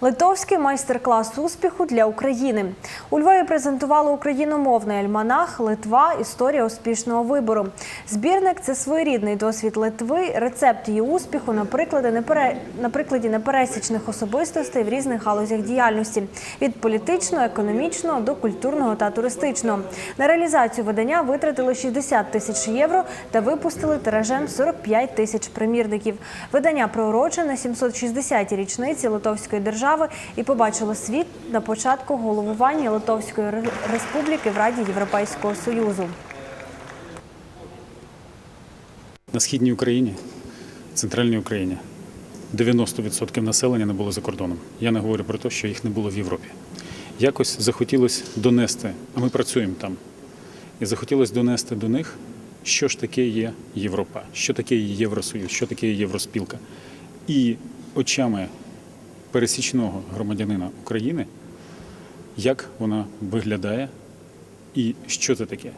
Литовський майстер-клас успіху для України. У Львові презентували україномовний альманах Литва. Історія успішного вибору. Збірник це своєрідний досвід Литви, рецепт її успіху на приклади непере... прикладі непересічних особистостей в різних галузях діяльності від політичного, економічного до культурного та туристичного. На реалізацію видання витратили 60 тисяч євро та випустили тиражем 45 тисяч примірників. Видання приурочене 760-й річниці Литовської держави і побачило світ на початку головування Литовської Республіки в Раді Європейського Союзу. На східній Україні, центральній Україні, 90% населення не було за кордоном. Я не говорю про те, що їх не було в Європі. Якось захотілося донести, а ми працюємо там. І захотілося донести до них, що ж таке є Європа, що таке є Євросоюз, що таке є Євроспілка. І очами пересічного громадянина України, як вона виглядає і що це таке.